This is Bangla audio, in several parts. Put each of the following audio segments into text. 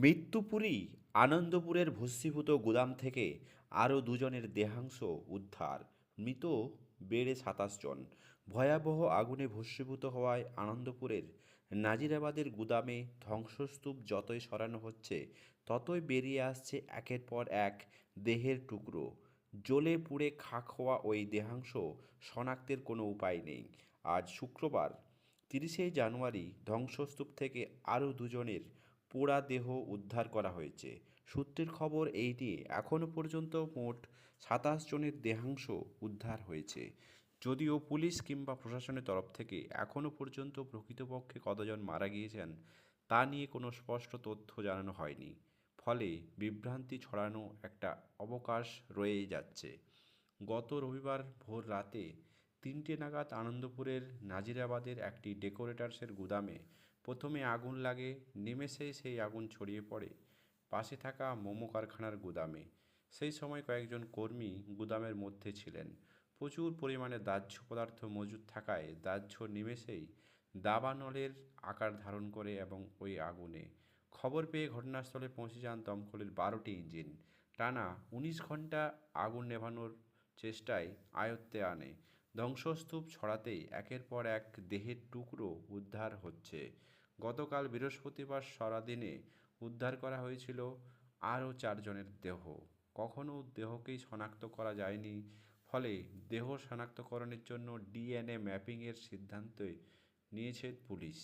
মৃত্যুপুরী আনন্দপুরের ভস্মীভূত গুদাম থেকে আরও দুজনের দেহাংশ উদ্ধার। মৃত বেড়ে সাতাশ জন। ভয়াবহ আগুনে ভস্মীভূত হওয়ায় আনন্দপুরের নাজিরাবাদের গুদামে ধ্বংসস্তূপ যতই সরানো হচ্ছে, ততই বেরিয়ে আসছে একের পর এক দেহের টুকরো। জ্বলে পুড়ে খাক হওয়া ওই দেহাংশ শনাক্তের কোনো উপায় নেই। আজ শুক্রবার, তিরিশে জানুয়ারি ধ্বংসস্তূপ থেকে আরও দুজনের পোড়া দেহ উদ্ধার করা হয়েছে। সূত্রের খবর এই নিয়ে এখনও পর্যন্ত মোট সাতাশ জনের দেহাংশ উদ্ধার হয়েছে। যদিও পুলিশ কিংবা প্রশাসনের তরফ থেকে এখনও পর্যন্ত প্রকৃতপক্ষে কতজন মারা গিয়েছেন, তা নিয়ে কোনো স্পষ্ট তথ্য জানানো হয়নি। ফলে বিভ্রান্তি ছড়ানো একটা অবকাশ রয়েই যাচ্ছে। গত রবিবার ভোর রাতে তিনটে নাগাদ আনন্দপুরের নাজিরাবাদের একটি ডেকোরেটার্সের গুদামে প্রথমে আগুন লাগে নিমেষেই সেই আগুন ছড়িয়ে পড়ে। পাশে থাকা মোমো কারখানার গুদামে। সেই সময় কয়েকজন কর্মী গুদামের মধ্যে ছিলেন। প্রচুর পরিমাণে দাহ্য পদার্থ মজুদ থাকায় দাহ্য নিমেষেই দাবানলের আকার ধারণ করে এবং ওই আগুনে। খবর পেয়ে ঘটনাস্থলে পৌঁছে যান দমকলের বারোটি ইঞ্জিন। টানা উনিশ ঘণ্টা আগুন নেভানোর চেষ্টায় আয়ত্তে আনে। ধ্বংসস্তূপ ছড়াতেই একের পর এক দেহের টুকরো উদ্ধার হচ্ছে। গতকাল বৃহস্পতিবার সারাদিনে উদ্ধার করা হয়েছিল আরও চারজনের দেহ। কখনও দেহকেই শনাক্ত করা যায়নি, ফলে দেহ শনাক্তকরণের জন্য ডিএনএ ম্যাপিংয়ের সিদ্ধান্ত নিয়েছে পুলিশ।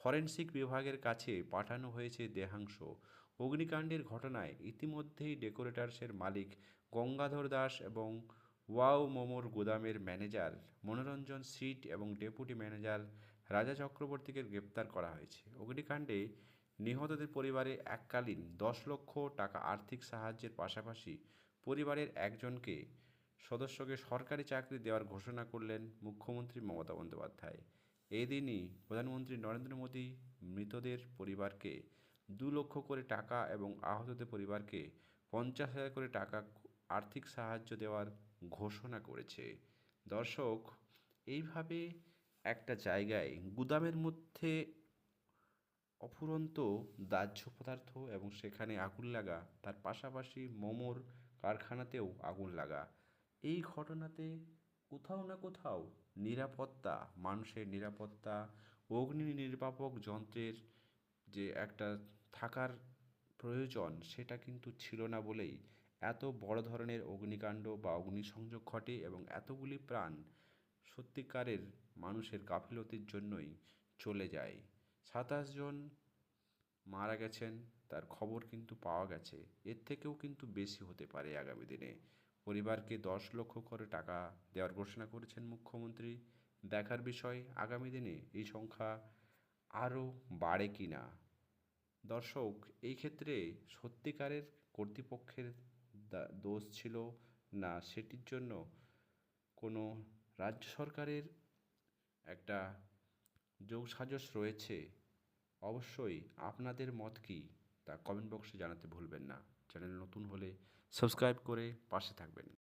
ফরেনসিক বিভাগের কাছে পাঠানো হয়েছে দেহাংশ। অগ্নিকাণ্ডের ঘটনায় ইতিমধ্যেই ডেকোরেটার্সের মালিক গঙ্গাধর দাস এবং ওয়াও মোমোর গুদামের ম্যানেজার মনোরঞ্জন সিট এবং ডেপুটি ম্যানেজার রাজা চক্রবর্তীকে গ্রেপ্তার করা হয়েছে। অগ্নিকাণ্ডে নিহতদের পরিবারে এককালীন দশ লক্ষ টাকা আর্থিক সাহায্যের পাশাপাশি পরিবারের একজনকে সদস্যকে সরকারি চাকরি দেওয়ার ঘোষণা করলেন মুখ্যমন্ত্রী মমতা বন্দ্যোপাধ্যায়। এই দিনই প্রধানমন্ত্রী নরেন্দ্র মোদী মৃতদের পরিবারকে দু লক্ষ করে টাকা এবং আহতদের পরিবারকে পঞ্চাশ হাজার করে টাকা আর্থিক সাহায্য দেওয়ার ঘোষণা করেছে। দর্শক, এইভাবে একটা জায়গায় গুদামের মধ্যে অফুরন্ত দাহ্য পদার্থ এবং সেখানে আগুন লাগা, তার পাশাপাশি মোমোর কারখানাতেও আগুন লাগা, এই ঘটনাতে কোথাও না কোথাও নিরাপত্তা, মানুষের নিরাপত্তা, অগ্নি নির্বাপক যন্ত্রের যে একটা থাকার প্রয়োজন, সেটা কিন্তু ছিল না বলেই এত বড় ধরনের অগ্নিকাণ্ড বা অগ্নিসংযোগ ঘটে এবং এতগুলি প্রাণ সত্যিকারের মানুষের গাফিলতির জন্যই চলে যায়। সাতাশ জন মারা গেছেন, তার খবর কিন্তু পাওয়া গেছে। এর থেকেও কিন্তু বেশি হতে পারে আগামী দিনে। পরিবারকে দশ লক্ষ করে টাকা দেওয়ার ঘোষণা করেছেন মুখ্যমন্ত্রী। দেখার বিষয়, আগামী দিনে এই সংখ্যা আরও বাড়ে কি না দর্শক, এই ক্ষেত্রে সত্যিকারের কর্তৃপক্ষের দোষ ছিল না, সেটির জন্য কোনো রাজ্য সরকারের একটা যোগসাজশ রয়েছে। অবশ্যই আপনাদের মত কি? তা কমেন্ট বক্সে জানাতে ভুলবেন না। চ্যানেল নতুন হলে সাবস্ক্রাইব করে পাশে থাকবেন।